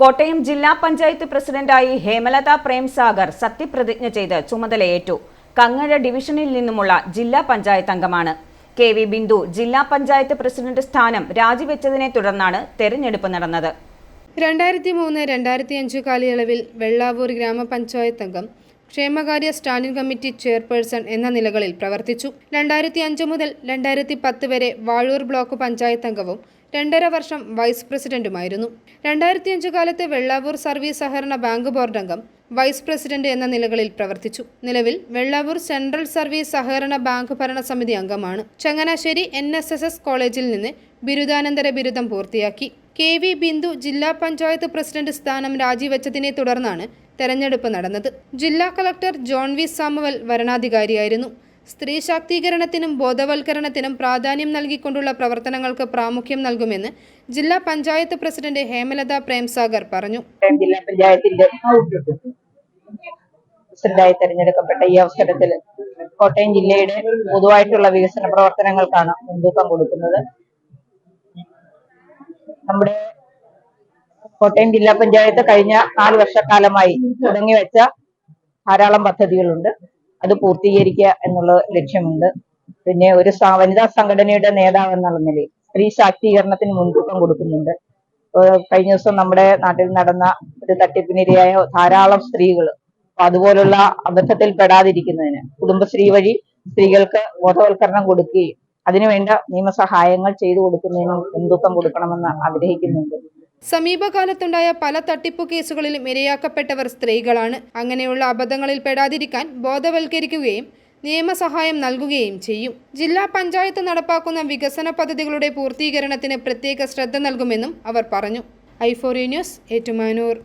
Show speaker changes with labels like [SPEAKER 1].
[SPEAKER 1] കോട്ടയം ജില്ലാ പഞ്ചായത്ത് പ്രസിഡന്റായി ഹേമലത പ്രേംസാഗർ സത്യപ്രതിജ്ഞ ചെയ്ത് ചുമതലയേറ്റു. കങ്ങഴ ഡിവിഷനിൽ നിന്നുമുള്ള ജില്ലാ പഞ്ചായത്ത് അംഗമാണ്. കെ വി ബിന്ദു ജില്ലാ പഞ്ചായത്ത് പ്രസിഡന്റ് സ്ഥാനം രാജിവെച്ചതിനെ തുടർന്നാണ് തെരഞ്ഞെടുപ്പ് നടന്നത്.
[SPEAKER 2] രണ്ടായിരത്തി മൂന്ന് രണ്ടായിരത്തി അഞ്ച് കാലയളവിൽ വെള്ളാവൂർ ഗ്രാമപഞ്ചായത്ത് അംഗം ക്ഷേമകാര്യ സ്റ്റാൻഡിംഗ് കമ്മിറ്റി ചെയർപേഴ്സൺ എന്ന നിലകളിൽ പ്രവർത്തിച്ചു. രണ്ടായിരത്തി അഞ്ച് മുതൽ രണ്ടായിരത്തി പത്ത് വരെ വാഴൂർ ബ്ലോക്ക് പഞ്ചായത്ത് അംഗവും രണ്ടര വർഷം വൈസ് പ്രസിഡന്റുമായിരുന്നു. രണ്ടായിരത്തി അഞ്ച് കാലത്ത് വെള്ളാവൂർ സർവീസ് സഹകരണ ബാങ്ക് ബോർഡ് അംഗം വൈസ് പ്രസിഡന്റ് എന്ന നിലകളിൽ പ്രവർത്തിച്ചു. നിലവിൽ വെള്ളാവൂർ സെൻട്രൽ സർവീസ് സഹകരണ ബാങ്ക് ഭരണസമിതി അംഗമാണ്. Changanassery N S S S കോളേജിൽ നിന്ന് ബിരുദാനന്തര ബിരുദം പൂർത്തിയാക്കി. കെ വി ബിന്ദു ജില്ലാ പഞ്ചായത്ത് പ്രസിഡന്റ് സ്ഥാനം രാജിവെച്ചതിനെ തുടർന്നാണ് തെരഞ്ഞെടുപ്പ് നടന്നത്. ജില്ലാ കളക്ടർ ജോൺ വി സാമുവൽ വരണാധികാരിയായിരുന്നു. സ്ത്രീ ശാക്തീകരണത്തിനും ബോധവൽക്കരണത്തിനും പ്രാധാന്യം നൽകിക്കൊണ്ടുള്ള പ്രവർത്തനങ്ങൾക്ക് പ്രാമുഖ്യം നൽകുമെന്ന് ജില്ലാ പഞ്ചായത്ത് പ്രസിഡന്റ് ഹേമലത പ്രേംസാഗർ പറഞ്ഞു.
[SPEAKER 3] ജില്ലാ പഞ്ചായത്തിന്റെ പ്രസിഡന്റായി തെരഞ്ഞെടുക്കപ്പെട്ട ഈ അവസരത്തിൽ കോട്ടയം ജില്ലയുടെ പൊതുവായിട്ടുള്ള വികസന പ്രവർത്തനങ്ങൾക്കാണ് മുൻതൂക്കം കൊടുക്കുന്നത്. നമ്മുടെ കോട്ടയം ജില്ലാ പഞ്ചായത്ത് കഴിഞ്ഞ നാല് വർഷക്കാലമായി തുടങ്ങി വെച്ച ധാരാളം പദ്ധതികളുണ്ട്. അത് പൂർത്തീകരിക്കുക എന്നുള്ള ലക്ഷ്യമുണ്ട്. പിന്നെ ഒരു വനിതാ സംഘടനയുടെ നേതാവ് എന്നുള്ള നിലയിൽ സ്ത്രീ ശാക്തീകരണത്തിന് മുൻതൂക്കം കൊടുക്കുന്നുണ്ട്. കഴിഞ്ഞ ദിവസം നമ്മുടെ നാട്ടിൽ നടന്ന ഒരു തട്ടിപ്പിനിരയായ ധാരാളം സ്ത്രീകൾ അതുപോലുള്ള അബദ്ധത്തിൽ പെടാതിരിക്കുന്നതിന് കുടുംബശ്രീ വഴി സ്ത്രീകൾക്ക് ബോധവൽക്കരണം കൊടുക്കുകയും അതിനുവേണ്ട നിയമസഹായങ്ങൾ ചെയ്തു കൊടുക്കുന്നതിനും മുൻതൂക്കം കൊടുക്കണമെന്ന് ആഗ്രഹിക്കുന്നുണ്ട്.
[SPEAKER 2] സമീപകാലത്തുണ്ടായ പല തട്ടിപ്പു കേസുകളിലും ഇരയാക്കപ്പെട്ടവർ സ്ത്രീകളാണ്. അങ്ങനെയുള്ള അബദ്ധങ്ങളിൽ പെടാതിരിക്കാൻ ബോധവൽക്കരിക്കുകയും നിയമസഹായം നൽകുകയും ചെയ്യും. ജില്ലാ പഞ്ചായത്ത് നടപ്പാക്കുന്ന വികസന പദ്ധതികളുടെ പൂർത്തീകരണത്തിന് പ്രത്യേക ശ്രദ്ധ നൽകുമെന്നും അവർ പറഞ്ഞു. ഐഫോറി ന്യൂസ് ഏറ്റുമാനൂർ.